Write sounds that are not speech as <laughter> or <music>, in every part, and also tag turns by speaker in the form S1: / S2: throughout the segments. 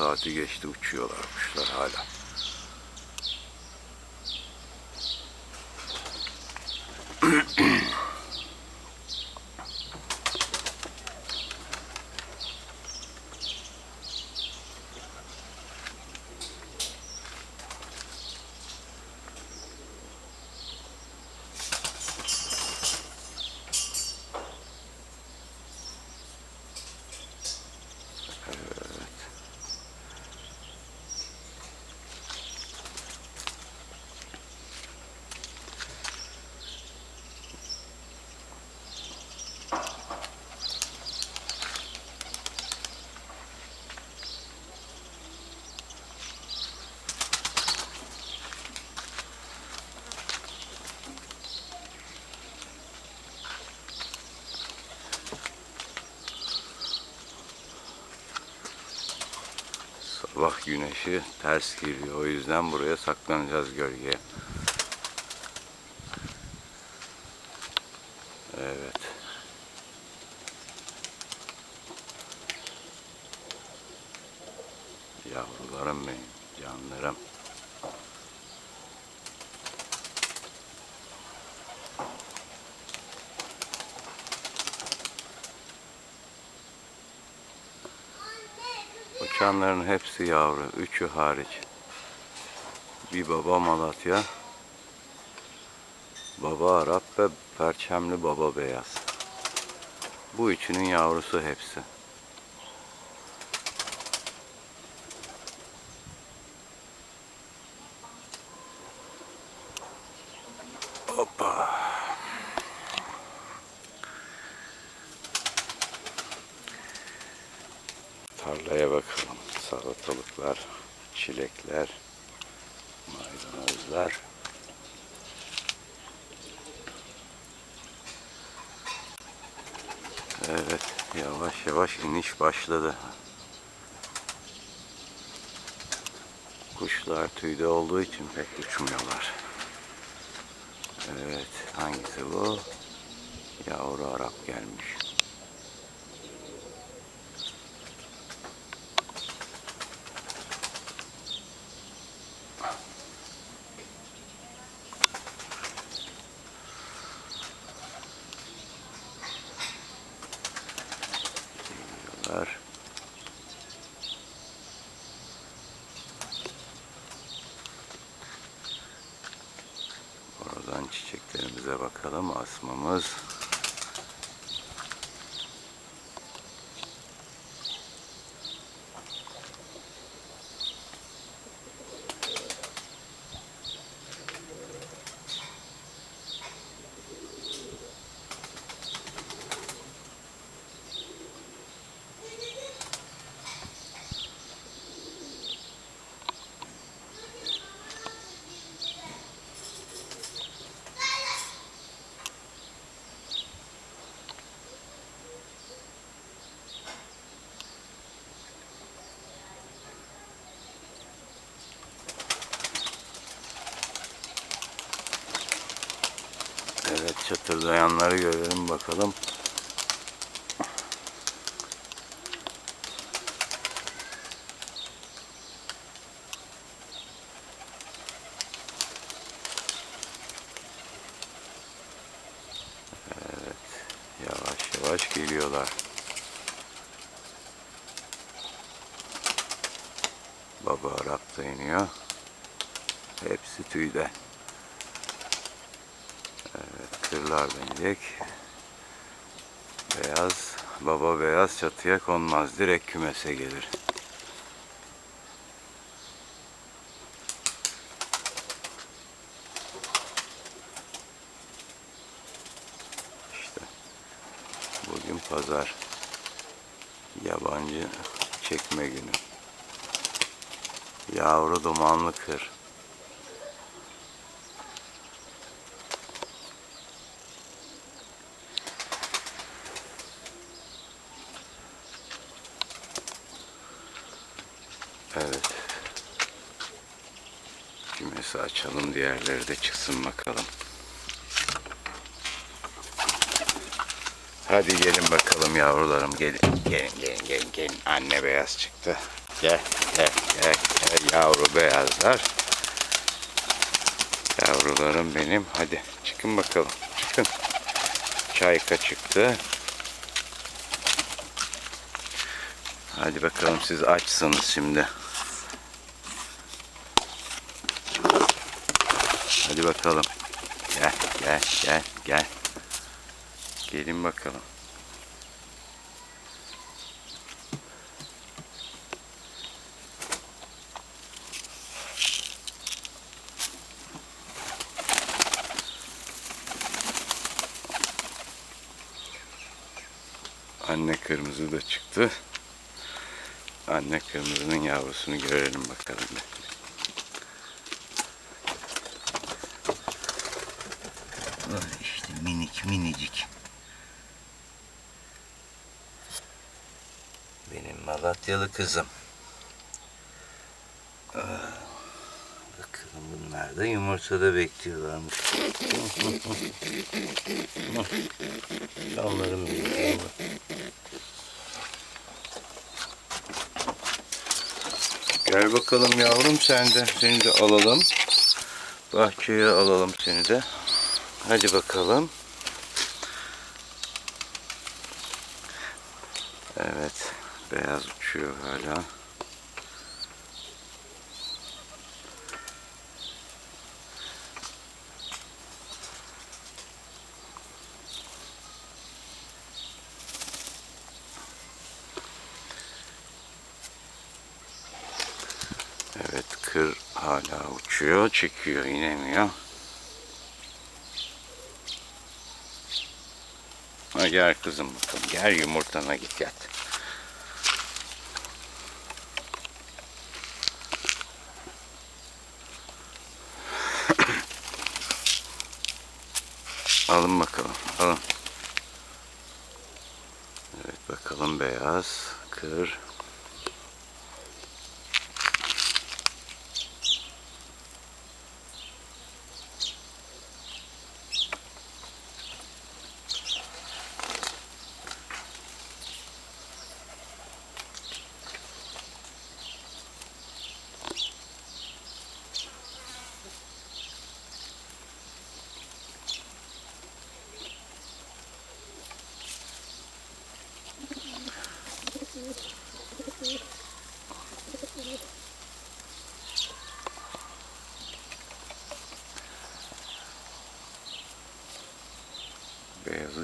S1: Saati geçti uçuyorlar kuşlar hala. <clears throat> güneşi ters geliyor. O yüzden buraya saklanacağız gölgeye. Evet. Yavrularım benim, Uçanların hepsi yavru, üçü hariç. Bir baba Malatya, baba Arap ve perçemli baba beyaz. Bu üçünün yavrusu hepsi. Tarlaya bakalım. Salatalıklar, çilekler, maydanozlar. Evet, yavaş yavaş iniş başladı. Kuşlar tüyde olduğu için pek uçmuyorlar. Evet, hangisi bu? Yavru Arap gelmiş. Bakalım. Asmamız. Evet çatırdayanları görelim bakalım. Evet yavaş yavaş geliyorlar. Baba Arap da iniyor. Hepsi tüyde. Kırlar binecek. Beyaz, baba beyaz çatıya konmaz. Direkt kümese gelir. İşte bugün pazar. Yabancı çekme günü. Yavru dumanlı kır. Evet. Kümesi açalım diğerleri de çıksın bakalım. Hadi gelin bakalım yavrularım gelin gelin gelin gelin gelin. Anne beyaz çıktı. gel gel gel gel yavru beyazlar. Yavrularım benim. Hadi çıkın bakalım. Çıkın. Çayka çıktı. Hadi bakalım siz açsınız şimdi. Hadi bakalım. Gel gel gel gel. Gelin bakalım. Anne kırmızı da çıktı. Anne kırmızının yavrusunu görelim bakalım. bir. Ah işte minicik. Benim Malatyalı kızım. Ah, Bakalım bunlar da yumurtada bekliyorlarmış. Yavrularım benim. Gel bakalım yavrum sen de. Seni de alalım. Bahçeye alalım seni de. Hadi bakalım. Evet. Beyaz uçuyor hala. Evet kır hala uçuyor. Çekiyor inemiyor. Gel kızım bakalım. Gel yumurtana git gel. <coughs> Alın bakalım. Alın. Evet bakalım beyaz. Kır.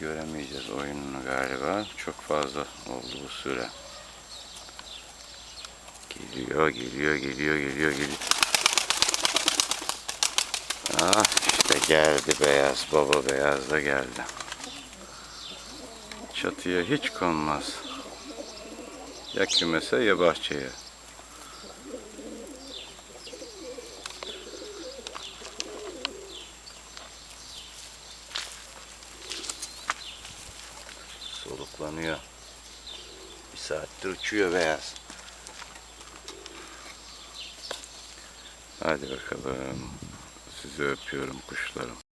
S1: Göremeyeceğiz oyununu galiba. Çok fazla oldu bu süre. Geliyor, geliyor, geliyor, geliyor, geliyor. Ah işte geldi beyaz. Baba beyaz da geldi. Çatıya hiç konmaz. Ya kümese ya bahçeye. Soluklanıyor. Bir saattir uçuyor beyaz. Hadi bakalım. Sizi öpüyorum kuşlarım.